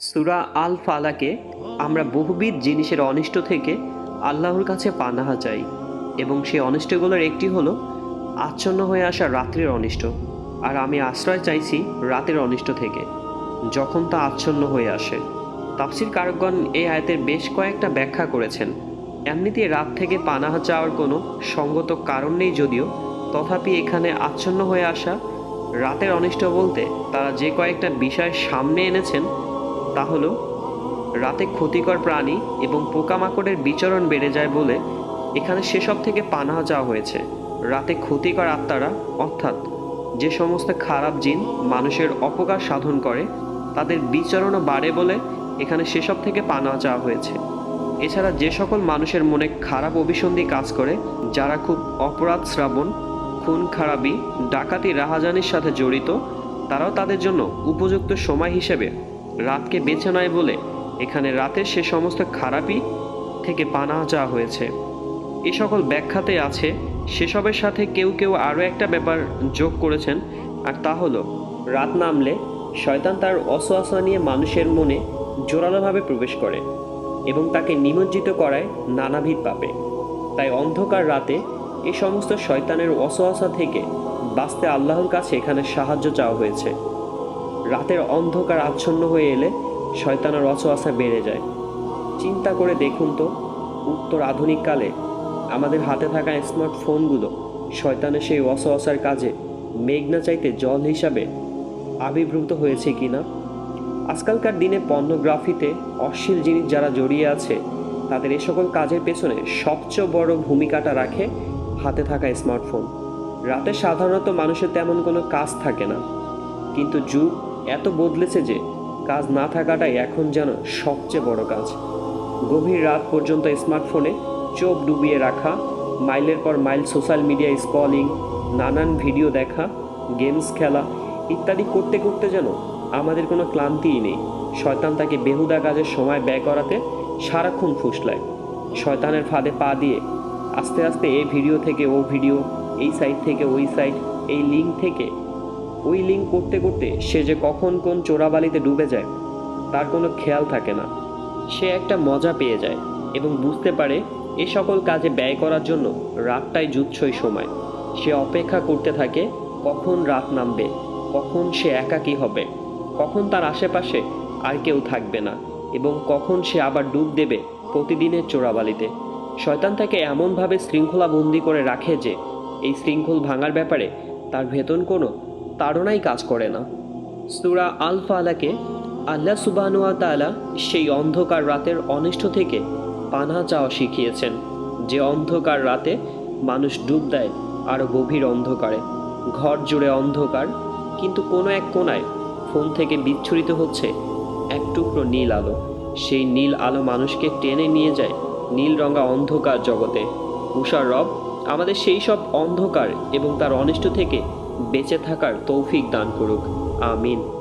সুরা আল ফালাকে আমরা বহুবিধ জিনিসের অনিষ্ট থেকে আল্লাহর কাছে পানাহা চাই এবং সেই অনিষ্টগুলোর একটি হলো আচ্ছন্ন হয়ে আসা রাত্রির অনিষ্ট। আর আমি আশ্রয় চাইছি রাতের অনিষ্ট থেকে, যখন তা আচ্ছন্ন হয়ে আসে। তাফসির কারকগণ এই আয়তের বেশ কয়েকটা ব্যাখ্যা করেছেন। এমনিতে রাত থেকে পানাহা চাওয়ার কোনো সঙ্গত কারণ নেই যদিও, তথাপি এখানে আচ্ছন্ন হয়ে আসা রাতের অনিষ্ট বলতে তারা যে কয়েকটা বিষয় সামনে এনেছেন তা হলো, রাতে ক্ষতিকর প্রাণী এবং পোকামাকড়ের বিচরণ বেড়ে যায় বলে এখানে সেসব থেকে পানাহা চাওয়া হয়েছে। রাতে ক্ষতিকর আত্মারা, অর্থাৎ যে সমস্ত খারাপ জিন মানুষের অপকার সাধন করে, তাদের বিচরণও বাড়ে বলে এখানে সেসব থেকে পানাহা চাওয়া হয়েছে। এছাড়া যে সকল মানুষের মনে খারাপ অভিসন্ধি কাজ করে, যারা খুব অপরাধ শ্রাবণ, খুন খারাপি, ডাকাতি, রাহাজানির সাথে জড়িত, তারাও তাদের জন্য উপযুক্ত সময় হিসেবে রাতকে বেছে নেয় বলে এখানে রাতের সে সমস্ত খারাপি থেকে পানাহা চাওয়া হয়েছে। এ সকল ব্যাখ্যাতে আছে, সেসবের সাথে কেউ কেউ আরও একটা ব্যাপার যোগ করেছেন, আর তা হলো, রাত নামলে শয়তান তার অসোয়াশা নিয়ে মানুষের মনে জোরালোভাবে প্রবেশ করে এবং তাকে নিমজ্জিত করায় নানাবিধ পাপে। তাই অন্ধকার রাতে এই সমস্ত শয়তানের অসোয়াশা থেকে বাঁচতে আল্লাহর কাছে এখানে সাহায্য চাওয়া হয়েছে। রাতের অন্ধকার আচ্ছন্ন হয়ে এলে শয়তানের অসোয়াশা বেড়ে যায়। চিন্তা করে দেখুন তো, উত্তর আধুনিক কালে আমাদের হাতে থাকা স্মার্টফোনগুলো শয়তানের সেই অসোয়াশার কাজে মেঘনা চাইতে জল হিসাবে আবির্ভূত হয়েছে কিনা? আজকালকার দিনে পর্নোগ্রাফিতে অশ্লীল জিনিস যারা জড়িয়ে আছে, তাদের এ সকল কাজের পেছনে সবচেয়ে বড় ভূমিকাটা রাখে হাতে থাকা স্মার্টফোন। রাতে সাধারণত মানুষের তেমন কোনো কাজ থাকে না। কিন্তু যুগ এত বদলেছে যে কাজ না থাকাটাই এখন যেন সবচেয়ে বড় কাজ। গভীর রাত পর্যন্ত স্মার্টফোনে চোখ ডুবিয়ে রাখা, মাইলের পর মাইল সোশ্যাল মিডিয়া স্কলিং নানান ভিডিও দেখা, গেমস খেলা ইত্যাদি করতে করতে যেন আমাদের কোনো ক্লান্তিই নেই। শয়তান তাকে বেহুদা কাজের সময় ব্যয় করাতে সারাক্ষণ ফুসলায়। শয়তানের ফাঁদে পা দিয়ে আস্তে আস্তে এই ভিডিও থেকে ও ভিডিও, এই সাইট থেকে ওই সাইট, এই লিঙ্ক থেকে ওই লিঙ্ক করতে করতে সে যে কখন কোন চোরাবালিতে ডুবে যায়, তার কোনো খেয়াল থাকে না। সে একটা মজা পেয়ে যায় এবং বুঝতে পারে এ সকল কাজে ব্যয় করার জন্য রাতটাই জুৎসই সময়। সে অপেক্ষা করতে থাকে, কখন রাত নামবে, কখন সে একাকী হবে, কখন তার আশেপাশে আর কেউ থাকবে না এবং কখন সে আবার ডুব দেবে প্রতিদিনের চোরাবালিতে। শয়তান তাকে এমনভাবে শৃঙ্খলা বন্দি করে রাখে যে, এই শৃঙ্খল ভাঙার ব্যাপারে তার ভেতন কোনো তাড়নাই কাজ করে না। সুরা আল ফালাকে আল্লাহ সুবানুয়া তালা সেই অন্ধকার রাতের অনিষ্ট থেকে পানা চাওয়া শিখিয়েছেন, যে অন্ধকার রাতে মানুষ ডুব দেয় আরও গভীর অন্ধকারে। ঘর জুড়ে অন্ধকার, কিন্তু কোনো এক কোনায় ফোন থেকে বিচ্ছুরিত হচ্ছে এক টুকরো নীল আলো। সেই নীল আলো মানুষকে টেনে নিয়ে যায় নীল রঙা অন্ধকার জগতে। উষার রব আমাদের সেই সব অন্ধকার এবং তার অনিষ্ট থেকে বেঁচে থাকার তৌফিক দান করুক। আমিন।